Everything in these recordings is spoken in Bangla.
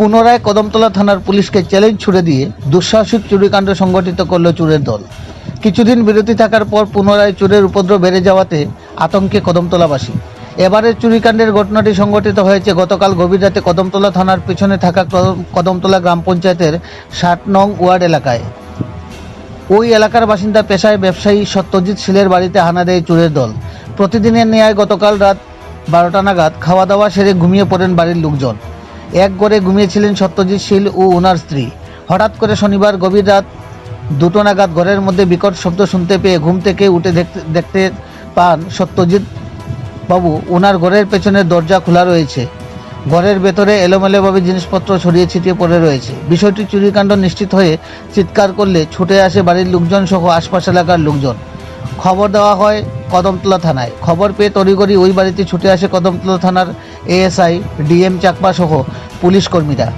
পুনরায় কদমতলা থানার পুলিশকে চ্যালেঞ্জ ছুড়ে দিয়ে দুঃসাহসিক চুরিকাণ্ড সংগঠিত করল চুরের দল। কিছুদিন বিরতি থাকার পর পুনরায় চুরের উপদ্রব বেড়ে যাওয়াতে আতঙ্কে কদমতলাবাসী। এবারের চুরিকাণ্ডের ঘটনাটি সংঘটিত হয়েছে গতকাল গভীর রাতে কদমতলা থানার পিছনে থাকা কদম- কদমতলা গ্রাম পঞ্চায়েতের ষাট নং ওয়ার্ড এলাকায়। ওই এলাকার বাসিন্দা পেশায় ব্যবসায়ী সত্যজিৎ শীলের বাড়িতে হানা দেয় চুরের দল। প্রতিদিনের ন্যায় গতকাল রাত বারোটা নাগাদ খাওয়া দাওয়া সেরে ঘুমিয়ে পড়েন বাড়ির লোকজন। এক ঘরে ঘুমিয়েছিলেন সত্যজিৎ শীল ও ওনার স্ত্রী। হঠাৎ করে শনিবার গভীর রাত দুটো নাগাদ ঘরের মধ্যে বিকট শব্দ শুনতে পেয়ে ঘুম থেকে উঠে দেখতে দেখতে পান সত্যজিৎ বাবু। ওনার ঘরের পেছনের দরজা খোলা রয়েছে। ঘরের ভেতরে এলোমেলোভাবে জিনিসপত্র ছড়িয়ে ছিটিয়ে পড়ে রয়েছে। বিষয়টি চুরিকাণ্ড নিশ্চিত হয়ে চিৎকার করলে ছুটে আসে বাড়ির লোকজন সহ আশপাশ এলাকার লোকজন। খবর দেওয়া হয় কদমতলা থানায়। খবর পেয়ে তড়িগড়ি ওই বাড়িতে ছুটে আসে কদমতলা থানার এএসআই, ডিএম চাকমা সহ পুলিশ কর্মীরা।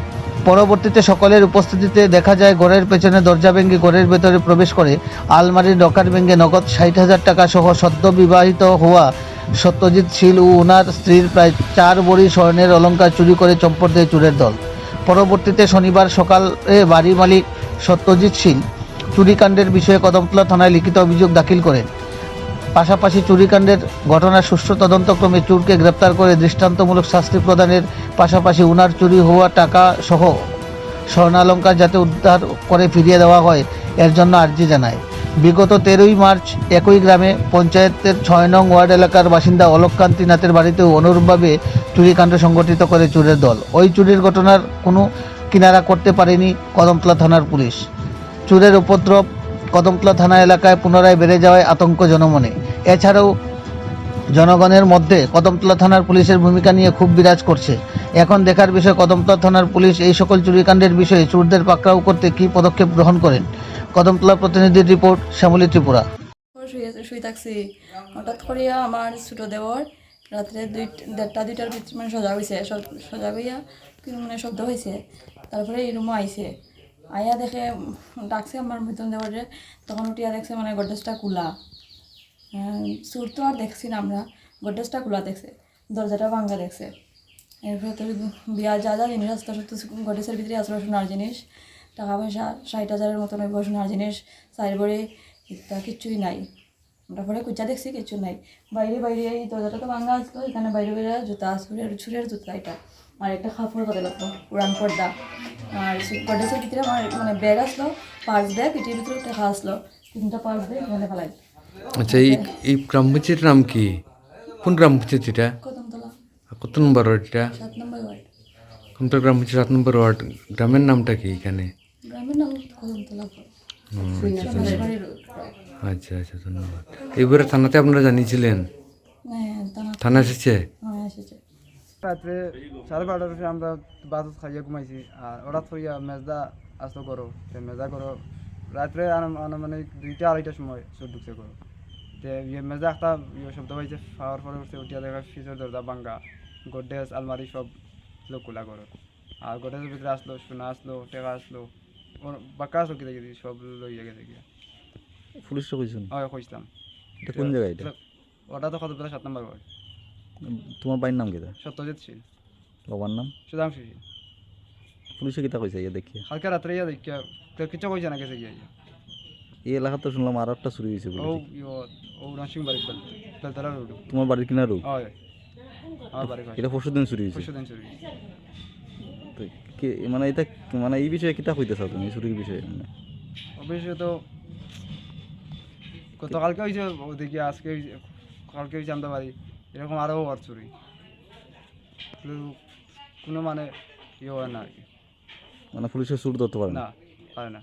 পরবর্তীতে সকলের উপস্থিতিতে দেখা যায়, ঘরের পেছনে দরজা ভেঙে ঘরের ভেতরে প্রবেশ করে আলমারির ডকার ভেঙে নগদ ষাট হাজার টাকা সহ সদ্য বিবাহিত হওয়া সত্যজিৎ শীল ও ওনার স্ত্রীর প্রায় চার বড়ি স্বর্ণের অলংকার চুরি করে চম্পট দেয় চুরের দল। পরবর্তীতে শনিবার সকালে বাড়ির মালিক সত্যজিৎ শীল চুরিকাণ্ডের বিষয়ে কদমতলা থানায় লিখিত অভিযোগ দাখিল করেন। পাশাপাশি চুরিকাণ্ডের ঘটনার সুষ্ঠু তদন্তক্রমে চুরকে গ্রেপ্তার করে দৃষ্টান্তমূলক শাস্তি প্রদানের পাশাপাশি উনার চুরি হওয়া টাকা সহ স্বর্ণালঙ্কার যাতে উদ্ধার করে ফিরিয়ে দেওয়া হয়, এর জন্য আর্জি জানায়। বিগত তেরোই মার্চ একই গ্রামে পঞ্চায়েতের ছয় নং ওয়ার্ড এলাকার বাসিন্দা অলোককান্তি নাথের বাড়িতেও অনুরূপভাবে চুরিকাণ্ড সংগঠিত করে চুরের দল। ওই চুরির ঘটনার কোনো কিনারা করতে পারেনি কদমতলা থানার পুলিশ। চুরের উপদ্রব কদমতলা থানা এলাকায় পুনরায় বেড়ে যাওয়ায় আতঙ্ক জনমনে। এছাড়াও জনগণের মধ্যে কদমতলা থানার পুলিশের ভূমিকা নিয়ে খুব বিরাজ করছে। এখন দেখার বিষয়, কদমতলা থানার পুলিশ এই সকল চুরিকাণ্ডের বিষয়ে চোরদের পাকড়াও করতে কি পদক্ষেপ গ্রহণ করেন? কদমতলা প্রতিনিধির রিপোর্ট, শ্যামলী ত্রিপুরা। শুয়ে থাকছি। হঠাৎ করিয়া আমার ছোটো দেওর রাত্রে দুই, দেড়টা, দুইটার ভিতরে মানে সজা হয়েছে সজা হইয়া মানে শব্দ হয়েছে তারপরে এই রুমও আইছে। আইয়া দেখে ডাকছে আমার মতন দেওয়ারে তখন উঠিয়া দেখছে মানে গডরেজটা খোলা সুর তো আর দেখছি না আমরা। গডরেজটা খোলা দেখছে দরজাটা ভাঙ্গা দেখছে। এরপরে তো বিয়া যা যা জিনিস আসতে আসতে গডরেজের ভিতরে আসলো সোনার জিনিস টাকা পয়সা ষাট হাজারের মতন ওই সোনার জিনিস চারবারে ইত্যা কিচ্ছুই নাই। আমরা পরে কুচা দেখছি কিছু নাই। বাইরে বাইরে এই দরজাটা তো ভাঙা আসলো এখানে বাইরে বাইরে জুতা ছুরের ছুরের জুতা এটা। আর একটা কাপড় কথা লাগতো উড়ান পর্দা আর গডরেজের ভিতরে আমার মানে ব্যাগ আসলো পার্স ব্যাগ এটির ভিতরে টাকা আসলো তিনটা পার্স ব্যাগ এখানে ফেলাই আচ্ছা এই এই গ্রাম পঞ্চায়েতের নাম কি? কোন গ্রাম পঞ্চায়েত এটা কত নম্বর ওয়ার্ড এটা সাত নম্বর ওয়ার্ড। কমতলা গ্রাম পঞ্চায়েত সাত নম্বর ওয়ার্ড গ্রামের নামটা কি এখানে আচ্ছা আচ্ছা ধন্যবাদ। এইবারে থানাতে আপনারা জানিয়েছিলেন? হ্যাঁ থানা এসেছে? হ্যাঁ এসেছে। রাত্রে সাড়ে বারোটার আমরা বাস খাইয়ে ঘুমাইছি আর হঠাৎ করিয়া মেজদা আসতো করো সে মেজদা করো রাত্রে আনুমানিক দুইটা আড়াইটার সময় চোর ঢুকছে করো ইয়ে মেজদা একটা ইয়ে শব্দ পাইছে পাওয়ার পরে উঠছে উঠিয়া দেখা ফিসের দরজা ভাঙ্গা গোডেজ আলমারি সব লোক খোলা করো আর গোডেজের ভিতরে আসলো সোনা আসলো টেকা আসলো বাক্কা আসলো কিনে কিনে সব লইয়া গেছে গিয়া। পুলিশে কইছেন হয় এটা কোন জায়গা এটা? ওটা তো কত সাত নম্বর ওয়ার্ড। তোমার বাড়ির নাম কিতা সত্যজিৎ শীল। বাবার নাম? সুধাংশু শীল। পুলিশে কিতা কইছে ইয়া দেখি কালকে রাত্রে ইয়া দেখিয়া তো কিছু কইছে না গেছে গিয়া এই এলাকা তো শুনলাম আর একটা চুরি হয়েছে ও বলে ইয়ো ও রাশিং বাড়ি বেলতলা রোড। তোমার বাড়ির কিনা রোগ হয় আমার বাড়ি। এটা পরশু দিন চুরি হয়েছে পরশু দিন চুরি তো কে- মানে এটা মানে এই বিষয়ে কিতা কইতেছ তুমি চুরির বিষয়ে? মানে অবশ্যই তো কত গতকালকে হয়েছে দেখি আজকে হইছে, কালকে হয়েছে আমরা বাড়ি এরকম আরও ওয়ার চুরি। কোনো মানে ইয়ে হয় না আর কি। মানে পুলিশের চুর ধরতে পারে না পারে না।